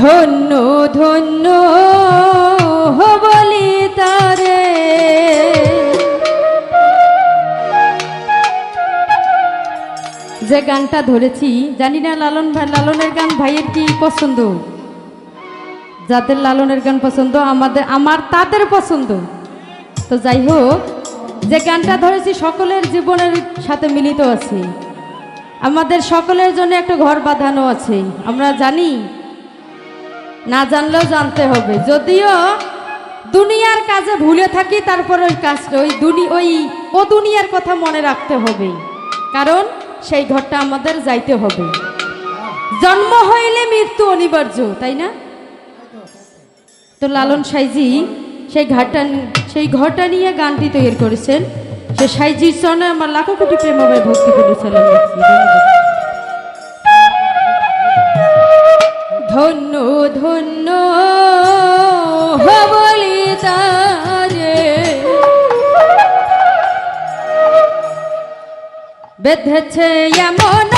ধন্য ধন্য বলি তারে। যে গানটা ধরেছি, জানি না লালন ভাই লালনের গান ভাইয়ের কি পছন্দ? যাদের লালনের গান পছন্দ, আমাদের আমার তাদের পছন্দ। তো যাই হোক যে গানটা ধরেছি, সকলের জীবনের সাথে মিলিত আছে। আমাদের সকলের জন্য একটা ঘর বাঁধানো আছে। আমরা জানি, না জানলেও জানতে হবে। যদিও দুনিয়ার কাজে ভুলে থাকি, তারপর ওই কাজটা, ওই দুনি, ওই ও দুনিয়ার কথা মনে রাখতে হবে। কারণ সেই ঘরটা আমাদের যাইতে হবে। জন্ম হইলে মৃত্যু অনিবার্য, তাই না? তো লালন সাইজি, সেই ঘাটটা সেই ঘরটা নিয়ে গানটি তৈরি করেছেন সে সাইজির চরণে আমার লাখো কোটি প্রেমভাবে ভক্তি করেছিলাম ধন্য ধন্য বলি তারে। বেঁধেছে এমন